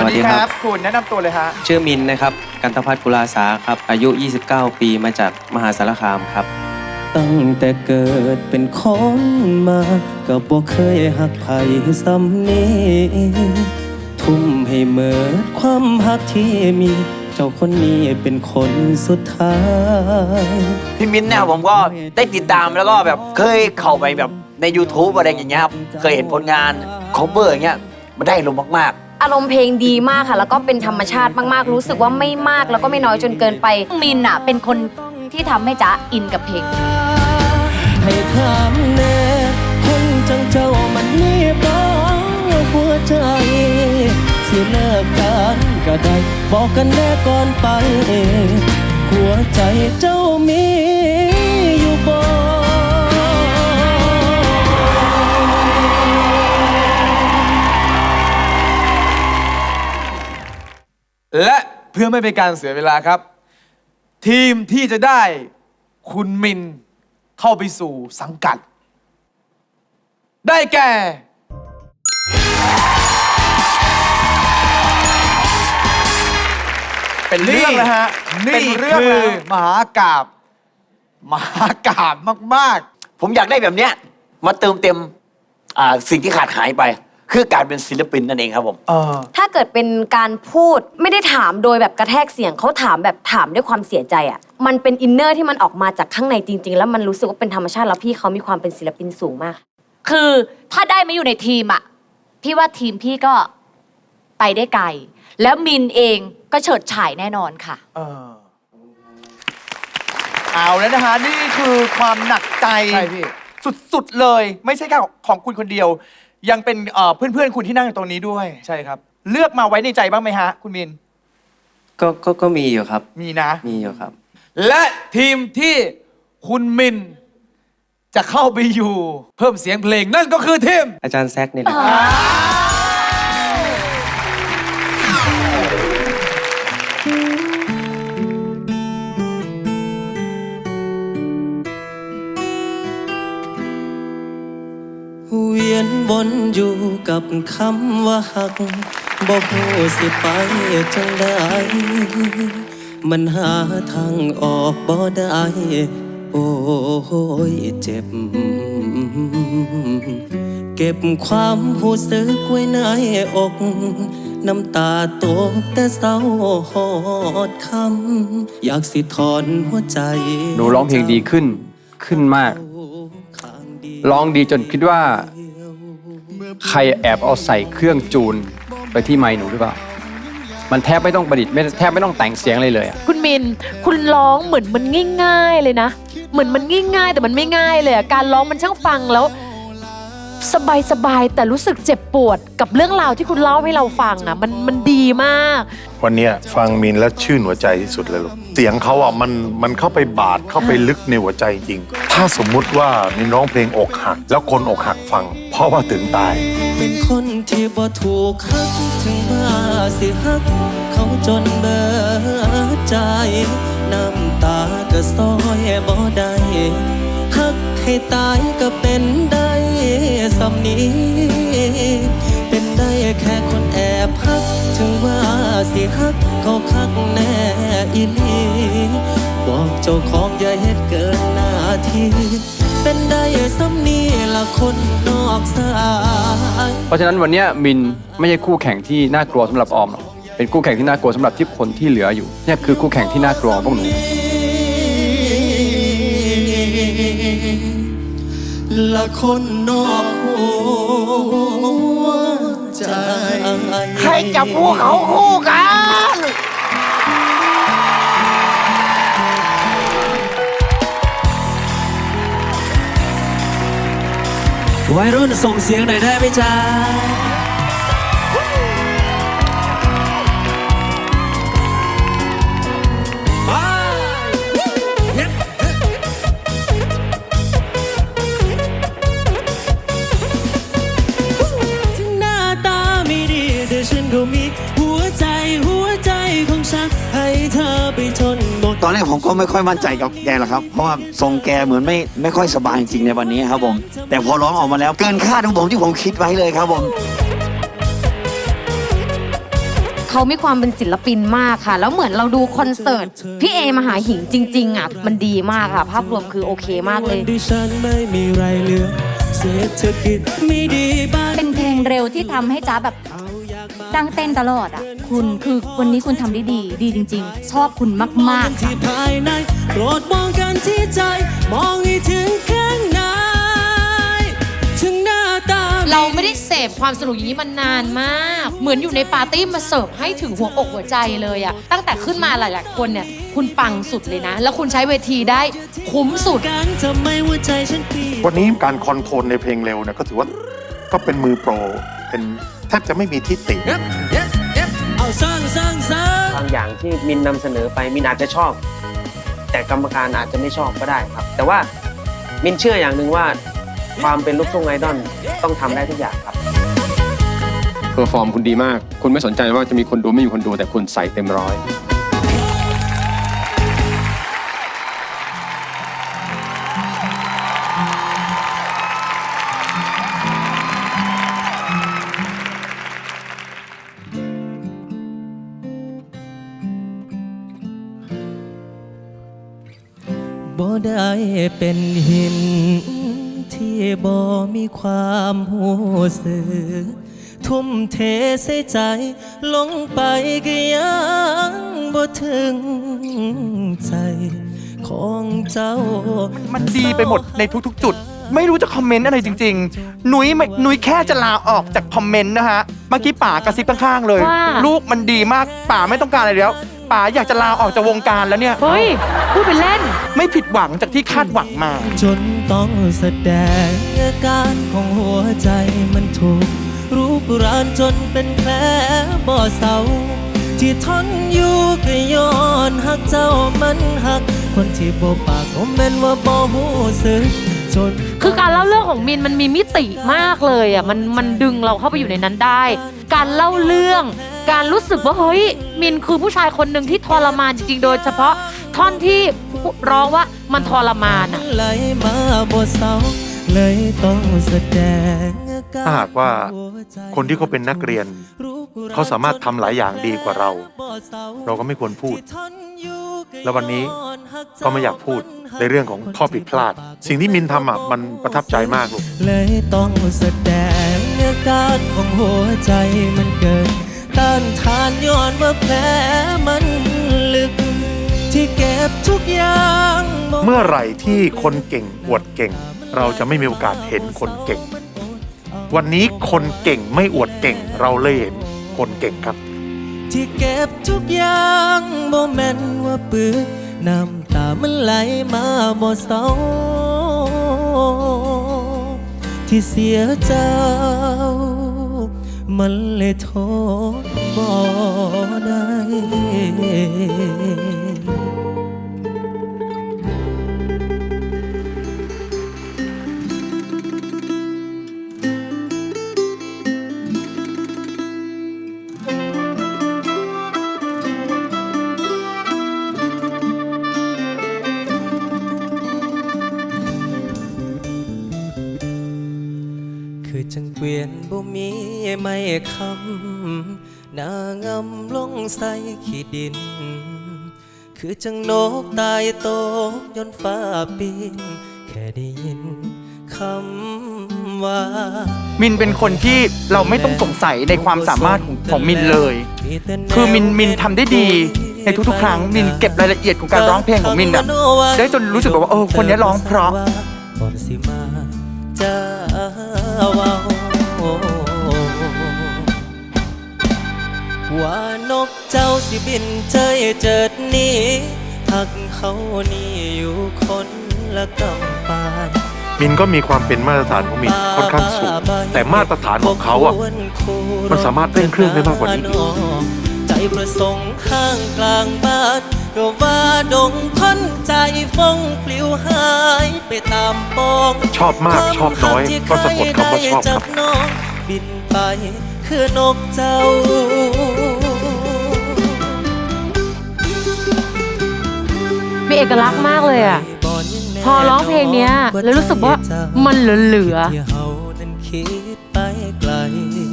สวัสดีครับ คุณแนะนำตัวเลยฮะ ชื่อมินนะครับ กันตพัฒน์กุลาสาครับ อายุ 29 ปีมาจากมหาสารคามครับ ตั้งแต่เกิดเป็นคนมา ก็บ่เคยหักไผซ้ำนี้ ทุ่มให้เมิดความหักที่มี เจ้าคนนี้เป็นคนสุดท้าย พี่มิ้นท์เนี่ยผมก็ได้ติดตามแล้วก็แบบเคยเข้าไปแบบใน YouTube อะไรอย่างเงี้ยครับ เคยเห็นผลงาน cover อย่างเงี้ยมันได้ลมณ์มาก อารมณ์เพลงดีมากค่ะ แล้วก็เป็นธรรมชาติมากๆ รู้สึกว่าไม่มากแล้วก็ไม่น้อยจนเกินไป มินอะ เป็นคนที่ทำให้จ๊ะอินกับเพลง ให้ถามแน่คนจังเจ้ามันมีบ้าหัวใจ สิเลิกกันก็ได้ บอกกันแน่ก่อนไป หัวใจเจ้ามีอยู่บ่ และเพื่อไม่เป็นการเสียเวลาครับ ทีมที่จะได้คุณมินเข้าไปสู่สังกัด ได้แก่ เป็นเรื่องนะฮะนี่เป็นเรื่องคืเลอยมหากาบมหากาบมากๆผมอยากได้แบบเนี้ยมาเติมเต็มอ่าสิ่งที่ขาดหายไป คือการเป็นศิลปินนั่นเองครับผมเออถ้าเกิดเป็นการพูดไม่ได้ถามโดยแบบกระแทกเสียงเขาถามแบบถามด้วยความเสียใจอะมันเป็นอินเนอร์ที่มันออกมาจากข้างในจริง ๆ แล้วมันรู้สึกว่าเป็นธรรมชาติแล้วพี่เขามีความเป็นศิลปินสูงมาก คือถ้าได้มาอยู่ในทีมอะพี่ว่าทีมพี่ก็ไปได้ไกล แล้วมินเองก็เฉิดฉายแน่นอนค่ะ เออเอาแล้วนะฮะนี่คือความหนักใจๆใช่พี่ สุด ๆ เลย ไม่ใช่แค่ของคุณคนเดียว ยังเป็นเอ่อเพื่อน ๆ คุณที่นั่งอยู่ตรงนี้ด้วย ใช่ครับ เลือกมาไว้ในใจบ้างไหมฮะ คุณมิน ก็ก็ก็มีอยู่ครับ มีนะ มีอยู่ครับ และทีมที่คุณมิน จะเข้าไปอยู่ เพิ่มเสียงเพลงนั่นก็คือทีมอาจารย์แซกนี่แหละครับเวียนวนอยู่กับคำว่าหัก บอกหูสิไปจังได้มันหาทางออกบ่ได้ โอ้ยเจ็บ เก็บความหูสึกไว้ในอก น้ำตาตกแต่เศร้าหอดคำ อยากสิถอนหัวใจหนูร้องเพลงดีขึ้นขึ้นมาก ร้องดีจนคิดว่า ใครแอบเอาใส่เครื่องจูน ไปที่ไมค์หนูหรือเปล่า มันแทบไม่ต้องประดิษฐ์ไม่แทบไม่ต้องแต่งเสียงเลยเลยอะคุณมิน คุณร้องเหมือนมันง่าย ๆเลยนะ เหมือนมันง่ายๆ แต่มันไม่ง่ายเลยอะการร้องมันช่างฟังแล้ว สบายๆ แต่รู้สึกเจ็บปวดกับเรื่องราวที่คุณเล่าให้เราฟังอะมันมันดีมาก วันเนี้ยฟังมินแล้วชื่นหัวใจที่สุดเลยลูกเสียงเขาอะมันมันเข้าไปบาดเข้าไปลึกในหัวใจจริง ถ้าสมมุติว่ามินร้องเพลงอกหัก แล้วคนอกหักฟัง เพราะว่าถึงตาย เป็นคนที่บ่ถูกฮักถึงว่าสิฮัก เขาจนเบิดใจ น้ำตาก็ซอยบ่ได้ฮักให้ตายก็เป็นได้สำนี้ เป็นได้แค่คนแอบฮัก ถึงว่าสิฮักเขาคักแน่อีหลี บอกเจ้าของอย่าเฮ็ดเกินหน้าที่เป็นได้สำนี้ละคนนอกสายเพราะฉะนั้นวันเนี้ยมินไม่ใช่คู่แข่งที่น่ากลัวสำหรับออมหรอกเป็นคู่แข่งที่น่ากลัวสำหรับที่คนที่เหลืออยู่เนี่ยคือคู่แข่งที่น่ากลัวของพวกหนูละคนนอกหัวใจ ใครจับพวกเขาคู่กัน วัยรุ่นส่งเสียงหน่อยได้ไหมจ๊ะ ตอนแรกผมก็ไม่ค่อยมั่นใจกับแกหรอกครับ เพราะว่าทรงแกเหมือนไม่ไม่ค่อยสบายจริงๆในวันนี้ครับผม แต่พอร้องออกมาแล้วเกินคาดของผมที่ผมคิดไว้เลยครับผมเขามีความเป็นศิลปินมากค่ะ แล้วเหมือนเราดูคอนเสิร์ต พี่เอมหาหิงจริง ๆ อะ มันดีมากค่ะ ภาพรวมคือโอเคมากเลยดิฉันไม่มีไรเหลือเศรษฐกิจไม่ดีบ้านเป็นเพลงเร็วที่ทำให้จ้าแบบ ตั้งเต้นตลอดอะ คุณคือวันนี้คุณทำได้ดี ดีจริง ๆ ชอบคุณมากๆที่ภายในโปรดมองกันที่ใจ มองให้ถึงข้างในถึงหน้าตาเราไม่ได้เสพความสนุกอย่างนี้มานานมาก เหมือนอยู่ในปาร์ตี้มาเสิร์ฟให้ถึงหัวอกหัวใจเลยอะตั้งแต่ขึ้นมาหลาย ๆ คนเนี่ย คุณปังสุดเลยนะ แล้วคุณใช้เวทีได้คุ้มสุด กันทำไมหัวใจฉันเปลี่ยน วันนี้การคอนโทรลในเพลงเร็วเนี่ยก็ถือว่าก็เป็นมือโปร เป็น แทบจะไม่มีทิฏฐิเอาสร้างสร้างสร้างบางอย่างที่มินนำเสนอไปมินอาจจะชอบ แต่กรรมการอาจจะไม่ชอบก็ได้ครับ แต่ว่ามินเชื่ออย่างหนึ่งว่า ความเป็นลูกทุ่งไอดอลต้องทำได้ทุกอย่างครับ เพอร์ฟอร์มคุณดีมาก คุณไม่สนใจว่าจะมีคนดูไม่มีคนดูแต่คุณใส่เต็มร้อย บ่ได้เป็นหิน ที่บ่มีความหูสึกทุ่มเทใส่ใจ ลงไปก็ยังบ่ถึงใจ ของเจ้า มันดีไปหมดในทุกๆ จุด ไม่รู้จะคอมเมนต์อะไรจริงๆนุ้ยไม่นุ้ยแค่จะลาออกจากคอมเมนต์นะฮะ เมื่อกี้ป๋ากระซิบข้างๆเลย ว่า ลูกมันดีมากป๋าไม่ต้องการอะไรแล้ว ป๋าอยากจะลาออกจากวงการแล้วเนี่ย เฮ้ย พูดเป็นเล่น ไม่ผิดหวังจากที่คาดหวังมา จนต้องแสดงอาการของหัวใจมันถูก รูปรานจนเป็นแผลบ่เศร้าที่ทนอยู่ก็ย้อนหักเจ้ามันหัก คนที่บ่ปากก็แม่นว่าบ่หูสึกจน คือการเล่าเรื่องของมินมันมีมิติมากเลยอะมันมันดึงเราเข้าไปอยู่ในนั้นได้ การเล่าเรื่อง การรู้สึกว่าเฮ้ยมินคือผู้ชายคนหนึ่งที่ทรมานจริงๆ โดยเฉพาะท่อนที่ร้องว่ามันทรมานอะไหลมาบ่เศร้าเลยต้องแสดงถ้าหากว่าคนที่เขาเป็นนักเรียน เขาสามารถทำหลายอย่างดีกว่าเรา เราก็ไม่ควรพูด แล้ววันนี้ก็ไม่อยากพูดในเรื่องของข้อผิดพลาด สิ่งที่มินทำอะมันประทับใจมากลูกเลยต้องแสดงอาการของหัวใจมันเกิน ต้านทานย้อนว่าแผลมันลึก ที่เก็บทุกอย่างบ่เมื่อไหร่ที่คนเก่งอวดเก่ง เราจะไม่มีโอกาสเห็นคนเก่ง วันนี้คนเก่งไม่อวดเก่ง เราเลยเห็นคนเก่งครับ ที่เก็บทุกอย่างบ่แม่นว่าปืนน้ำตามันไหลมาบ่เศร้าที่เสียเจ้า มันเลยโทษบ่ได้ บ่มีไม่คำนางำลงใส่ขีดิน คือจังนกตายตกยนฟ้าปีนแค่ได้ยินคำว่า มินเป็นคนที่เราไม่ต้องสงสัยในความสามารถของของมินเลย คือมินมินทำได้ดี ในทุกๆ ครั้งมินเก็บรายละเอียดของการร้องเพลงของมินอะได้จนรู้สึกแบบว่าเออคนนี้ร้องเพราะ บินเจยเจิดหนี้หักเขานี่อยู่คนละกำปานมินก็มีความเป็นมาตรฐานของมินค่อนข้างสูง แต่มาตรฐานของเขาอะ มันสามารถเร่งเครื่องได้มากกว่านี้อีกใจประสงค์ข้างกลางบ้านก็ว่าดงคนใจฟงปลิวหายไปตามปองชอบมากชอบน้อย ก็สะกดคำว่าชอบครับน้องบินไปคือนกเจ้า มีเอกลักษณ์มากเลยอะ พอร้องเพลงเนี้ย แล้วรู้สึกว่ามันเหลือๆ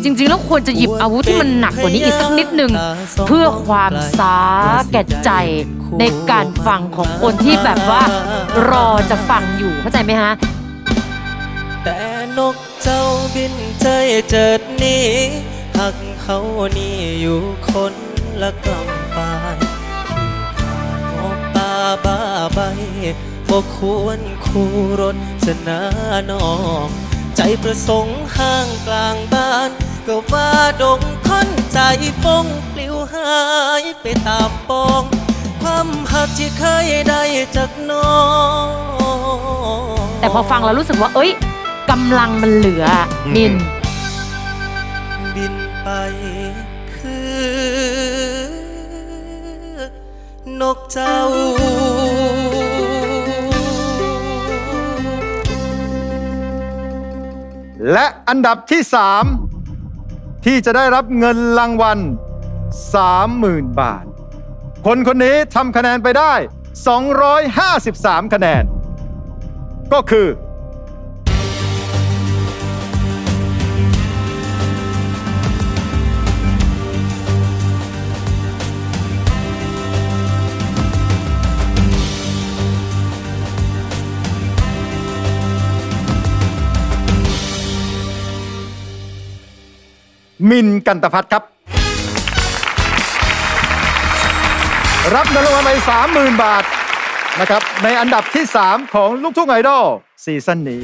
จริงๆ แล้วควรจะหยิบอาวุธที่มันหนักกว่านี้อีกสักนิดนึง เพื่อความสาแก่ใจในการฟังของคนที่แบบว่ารอจะฟังอยู่เข้าใจไหมฮะแต่นกเจ้าบินใจเจิดนี้หักเขานี่อยู่คนละกำฟ้างตาบ้า ใบบ่ควรคู่รถจะนาน้อง ใจประสงค์ห้างกลางบ้าน ก็ว่าดงค้นใจฟงปลิวหายไปตามปอง ความหักที่เคยได้จากน้อง แต่พอฟังแล้วรู้สึกว่า เอ้ยกำลังมันเหลืออะมิน บินไปคือ นกเจ้า และอันดับที่ 3 ที่จะได้รับเงินรางวัล 30,000 บาท คนคนนี้ทำคะแนนไปได้ 253 คะแนน ก็คือ มินกันตพัฒน์ครับ รับเงินรางวัลไป30,000 บาทนะครับในอันดับที่ 3 ของลูกทุ่งไอดอลซีซั่นนี้